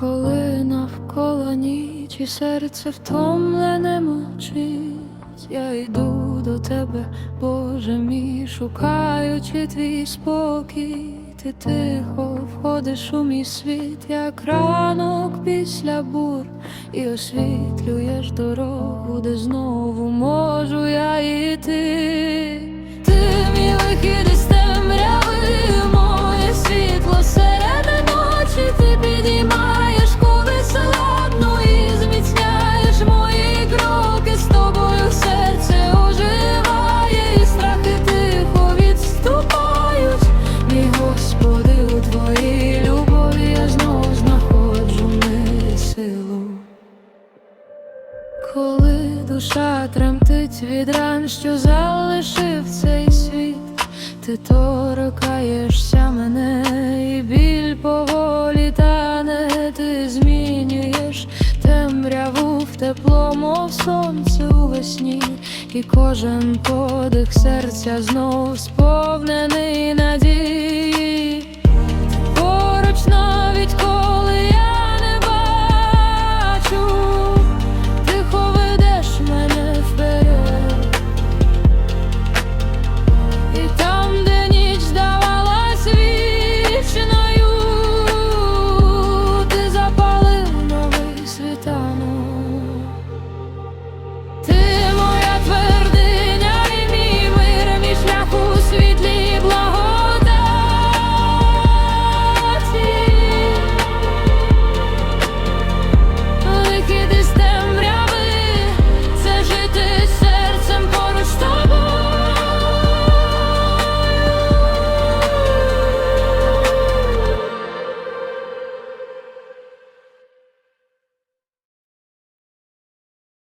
Коли навколо ніч і серце втомлене мовчить, я йду до тебе, Боже мій, шукаючи твій спокій, ти тихо входиш у мій світ, як ранок після бур, і освітлюєш дорогу, де знову можу я йти. Коли душа тремтить від ран, що залишив цей світ, ти торкаєшся мене, і біль поволі тане, ти змінюєш темряву в тепло, мов сонце у весні, і кожен подих серця знов сповнений надій.